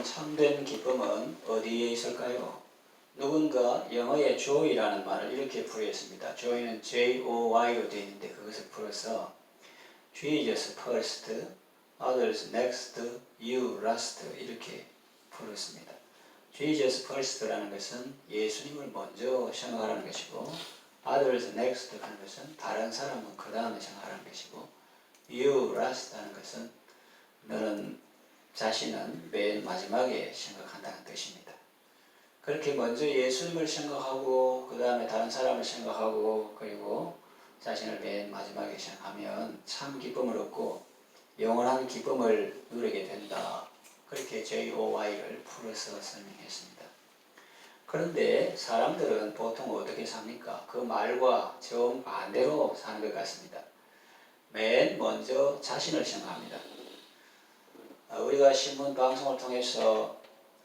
여러분 참된 기쁨은 어디에 있을까요? 누군가 영어의 joy라는 말을 이렇게 풀이했습니다. joy는 J-O-Y로 되어 있는데 그것을 풀어서 Jesus first, others next, you last 이렇게 풀었습니다. Jesus first라는 것은 예수님을 먼저 생각하라는 것이고 others next 하는 것은 다른 사람은 그 다음에 생각하라는 것이고 you last 하는 것은 너는 자신은 맨 마지막에 생각한다는 뜻입니다. 그렇게 먼저 예수님을 생각하고 그 다음에 다른 사람을 생각하고 그리고 자신을 맨 마지막에 생각하면 참 기쁨을 얻고 영원한 기쁨을 누리게 된다. 그렇게 J-O-Y를 풀어서 설명했습니다. 그런데 사람들은 보통 어떻게 삽니까? 그 말과 정 반대로 사는 것 같습니다. 맨 먼저 자신을 생각합니다. 아, 우리가 신문 방송을 통해서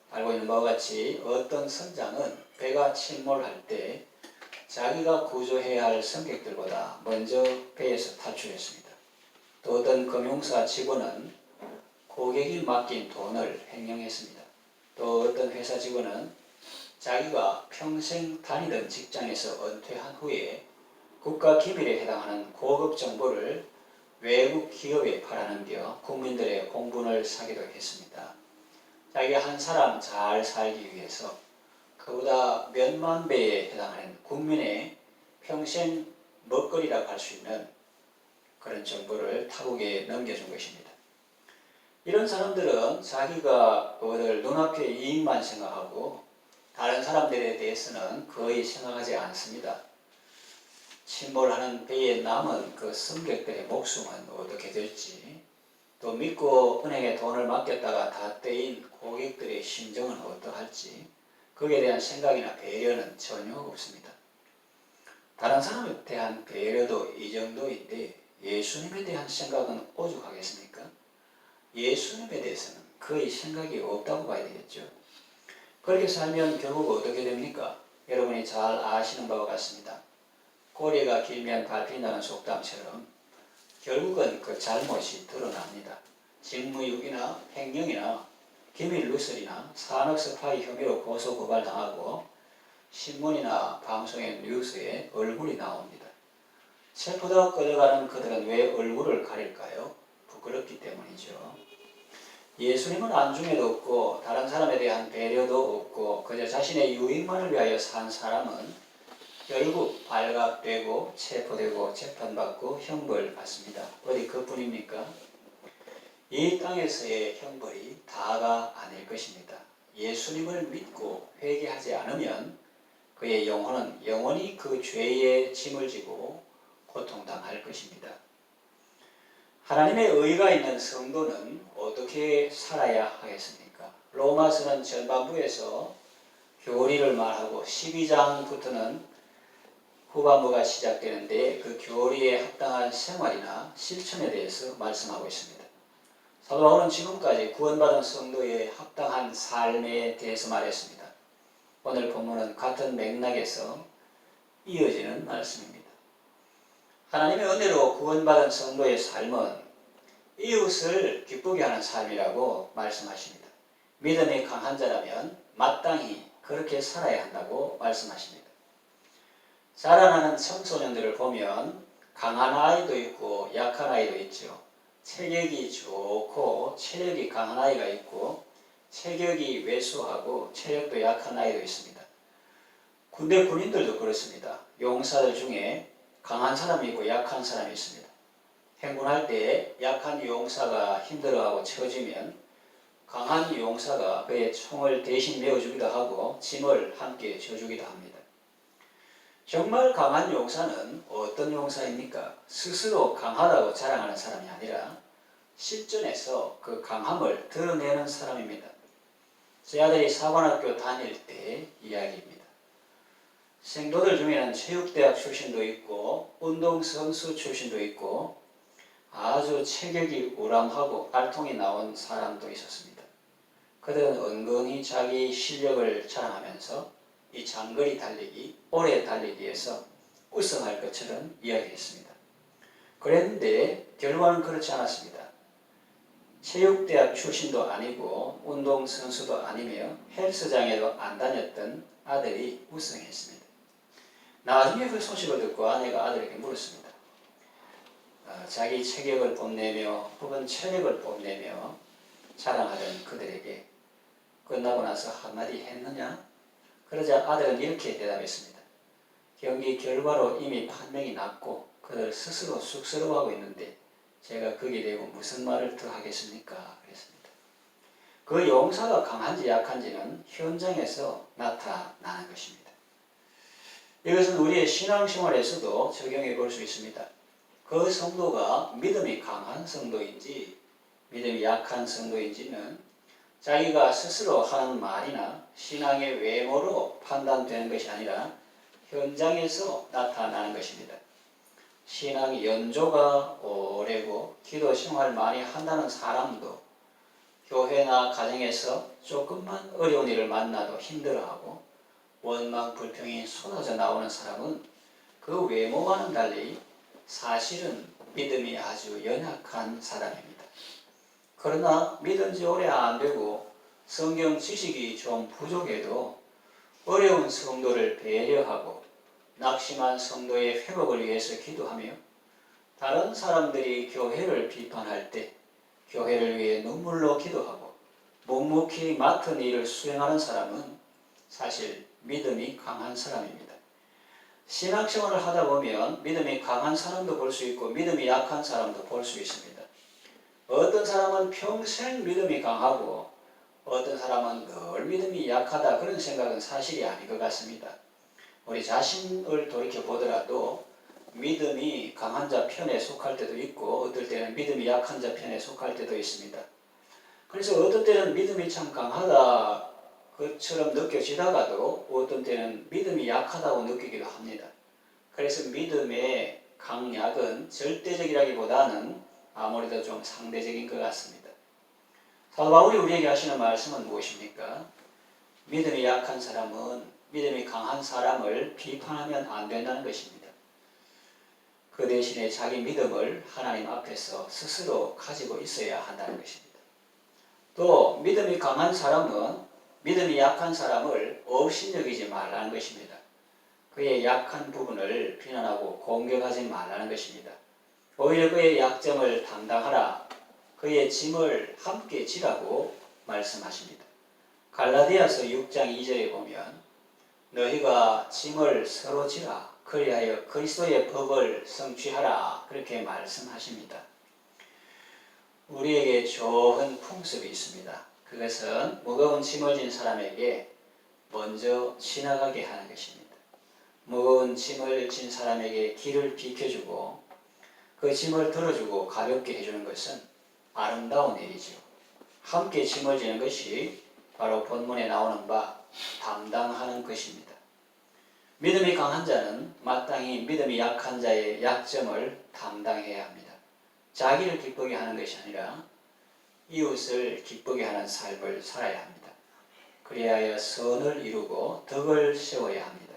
알고 있는 바와 같이 어떤 선장은 배가 침몰할 때 자기가 구조해야 할 승객들보다 먼저 배에서 탈출했습니다. 또 어떤 금융사 직원은 고객이 맡긴 돈을 횡령했습니다. 또 어떤 회사 직원은 자기가 평생 다니던 직장에서 은퇴한 후에 국가 기밀에 해당하는 고급 정보를 외국 기업에 팔아넘겨 국민들의 공분을 사기도 했습니다. 자기가 한 사람 잘 살기 위해서 그보다 몇만 배에 해당하는 국민의 평생 먹거리라고 할 수 있는 그런 정보를 타국에 넘겨준 것입니다. 이런 사람들은 자기가 얻을 눈앞의 이익만 생각하고 다른 사람들에 대해서는 거의 생각하지 않습니다. 침몰하는 배에 남은 그 승객들의 목숨은 어떻게 될지, 또 믿고 은행에 돈을 맡겼다가 다 떼인 고객들의 심정은 어떠할지, 거기에 대한 생각이나 배려는 전혀 없습니다. 다른 사람에 대한 배려도 이 정도인데 예수님에 대한 생각은 오죽하겠습니까? 예수님에 대해서는 거의 생각이 없다고 봐야 되겠죠. 그렇게 살면 결국 어떻게 됩니까? 여러분이 잘 아시는 바와 같습니다. 꼬리가 길면 밟힌다는 속담처럼 결국은 그 잘못이 드러납니다. 직무유기나 횡령이나 기밀 누설이나 산업 스파이 혐의로 고소 고발당하고 신문이나 방송의 뉴스에 얼굴이 나옵니다. 체포다 끌려가는 그들은 왜 얼굴을 가릴까요? 부끄럽기 때문이죠. 예수님은 안중에도 없고 다른 사람에 대한 배려도 없고 그저 자신의 유익만을 위하여 산 사람은 결국 발각되고 체포되고 재판받고 형벌 받습니다. 어디 그뿐입니까? 이 땅에서의 형벌이 다가 아닐 것입니다. 예수님을 믿고 회개하지 않으면 그의 영혼은 영원히 그 죄의 짐을 지고 고통당할 것입니다. 하나님의 의가 있는 성도는 어떻게 살아야 하겠습니까? 로마서는 전반부에서 교리를 말하고 12장부터는 후반부가 시작되는데 그 교리에 합당한 생활이나 실천에 대해서 말씀하고 있습니다. 사도 바울은 지금까지 구원받은 성도의 합당한 삶에 대해서 말했습니다. 오늘 본문은 같은 맥락에서 이어지는 말씀입니다. 하나님의 은혜로 구원받은 성도의 삶은 이웃을 기쁘게 하는 삶이라고 말씀하십니다. 믿음이 강한 자라면 마땅히 그렇게 살아야 한다고 말씀하십니다. 자라나는 청소년들을 보면 강한 아이도 있고 약한 아이도 있죠. 체격이 좋고 체력이 강한 아이가 있고 체격이 왜소하고 체력도 약한 아이도 있습니다. 군대 군인들도 그렇습니다. 용사들 중에 강한 사람이 있고 약한 사람이 있습니다. 행군할 때 약한 용사가 힘들어하고 처지면 강한 용사가 그의 총을 대신 메어주기도 하고 짐을 함께 져주기도 합니다. 정말 강한 용사는 어떤 용사입니까? 스스로 강하다고 자랑하는 사람이 아니라 실전에서 그 강함을 드러내는 사람입니다. 제 아들이 사관학교 다닐 때 이야기입니다. 생도들 중에는 체육대학 출신도 있고 운동선수 출신도 있고 아주 체격이 우람하고 알통이 나온 사람도 있었습니다. 그들은 은근히 자기 실력을 자랑하면서 이 장거리 달리기, 오래 달리기에서 우승할 것처럼 이야기했습니다. 그랬는데 결과는 그렇지 않았습니다. 체육대학 출신도 아니고 운동선수도 아니며 헬스장에도 안 다녔던 아들이 우승했습니다. 나중에 그 소식을 듣고 아내가 아들에게 물었습니다. 어, 자기 체격을 뽐내며 혹은 체력을 뽐내며 자랑하던 그들에게 끝나고 나서 한마디 했느냐? 그러자 아들은 이렇게 대답했습니다. 경기 결과로 이미 판명이 났고 그들 스스로 쑥스러워하고 있는데 제가 거기에 대고 무슨 말을 더 하겠습니까? 그랬습니다. 그 용사가 강한지 약한지는 현장에서 나타나는 것입니다. 이것은 우리의 신앙생활에서도 적용해 볼 수 있습니다. 그 성도가 믿음이 강한 성도인지 믿음이 약한 성도인지는 자기가 스스로 하는 말이나 신앙의 외모로 판단되는 것이 아니라 현장에서 나타나는 것입니다. 신앙 연조가 오래고 기도 생활 많이 한다는 사람도 교회나 가정에서 조금만 어려운 일을 만나도 힘들어하고 원망 불평이 쏟아져 나오는 사람은 그 외모와는 달리 사실은 믿음이 아주 연약한 사람입니다. 그러나 믿은 지 오래 안 되고 성경 지식이 좀 부족해도 어려운 성도를 배려하고 낙심한 성도의 회복을 위해서 기도하며 다른 사람들이 교회를 비판할 때 교회를 위해 눈물로 기도하고 묵묵히 맡은 일을 수행하는 사람은 사실 믿음이 강한 사람입니다. 신앙생활을 하다 보면 믿음이 강한 사람도 볼 수 있고 믿음이 약한 사람도 볼 수 있습니다. 어떤 사람은 평생 믿음이 강하고 어떤 사람은 늘 믿음이 약하다 그런 생각은 사실이 아닌 것 같습니다. 우리 자신을 돌이켜 보더라도 믿음이 강한 자 편에 속할 때도 있고 어떨 때는 믿음이 약한 자 편에 속할 때도 있습니다. 그래서 어떤 때는 믿음이 참 강하다 그처럼 느껴지다가도 어떤 때는 믿음이 약하다고 느끼기도 합니다. 그래서 믿음의 강약은 절대적이라기보다는 아무래도 좀 상대적인 것 같습니다. 사도 바울이 우리에게 하시는 말씀은 무엇입니까? 믿음이 약한 사람은 믿음이 강한 사람을 비판하면 안 된다는 것입니다. 그 대신에 자기 믿음을 하나님 앞에서 스스로 가지고 있어야 한다는 것입니다. 또 믿음이 강한 사람은 믿음이 약한 사람을 업신여기지 말라는 것입니다. 그의 약한 부분을 비난하고 공격하지 말라는 것입니다. 오히려 그의 약점을 담당하라. 그의 짐을 함께 지라고 말씀하십니다. 갈라디아서 6장 2절에 보면 너희가 짐을 서로 지라 그리하여 그리스도의 법을 성취하라 그렇게 말씀하십니다. 우리에게 좋은 풍습이 있습니다. 그것은 무거운 짐을 진 사람에게 먼저 지나가게 하는 것입니다. 무거운 짐을 진 사람에게 길을 비켜주고 그 짐을 들어주고 가볍게 해주는 것은 아름다운 일이죠. 함께 짐을 지는 것이 바로 본문에 나오는 바 담당하는 것입니다. 믿음이 강한 자는 마땅히 믿음이 약한 자의 약점을 담당해야 합니다. 자기를 기쁘게 하는 것이 아니라 이웃을 기쁘게 하는 삶을 살아야 합니다. 그리하여 선을 이루고 덕을 세워야 합니다.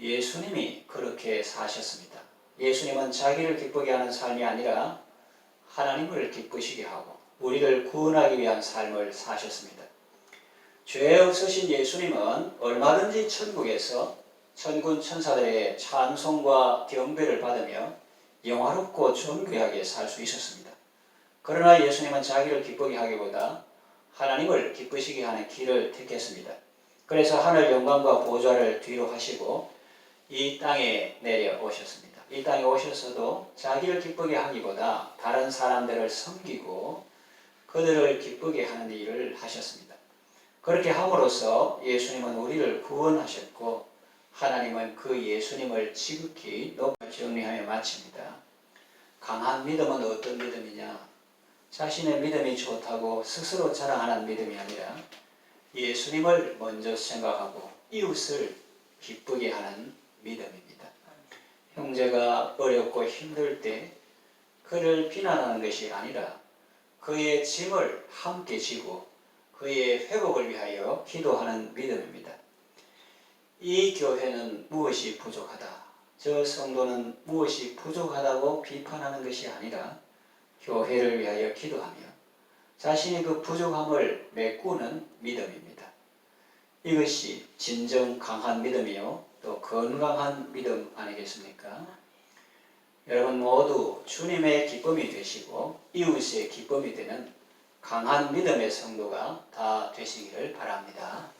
예수님이 그렇게 사셨습니다. 예수님은 자기를 기쁘게 하는 삶이 아니라 하나님을 기쁘시게 하고 우리를 구원하기 위한 삶을 사셨습니다. 죄 없으신 예수님은 얼마든지 천국에서 천군 천사들의 찬송과 경배를 받으며 영화롭고 존귀하게 살 수 있었습니다. 그러나 예수님은 자기를 기쁘게 하기보다 하나님을 기쁘시게 하는 길을 택했습니다. 그래서 하늘 영광과 보좌를 뒤로 하시고 이 땅에 내려오셨습니다. 이 땅에 오셔서도 자기를 기쁘게 하기보다 다른 사람들을 섬기고 그들을 기쁘게 하는 일을 하셨습니다. 그렇게 함으로써 예수님은 우리를 구원하셨고 하나님은 그 예수님을 지극히 높이 정리하며 마칩니다. 강한 믿음은 어떤 믿음이냐? 자신의 믿음이 좋다고 스스로 자랑하는 믿음이 아니라 예수님을 먼저 생각하고 이웃을 기쁘게 하는 믿음입니다. 형제가 어렵고 힘들 때 그를 비난하는 것이 아니라 그의 짐을 함께 지고 그의 회복을 위하여 기도하는 믿음입니다. 이 교회는 무엇이 부족하다. 저 성도는 무엇이 부족하다고 비판하는 것이 아니라 교회를 위하여 기도하며 자신의 그 부족함을 메꾸는 믿음입니다. 이것이 진정 강한 믿음이요 또 건강한 믿음 아니겠습니까? 여러분 모두 주님의 기쁨이 되시고 이웃의 기쁨이 되는 강한 믿음의 성도가 다 되시기를 바랍니다.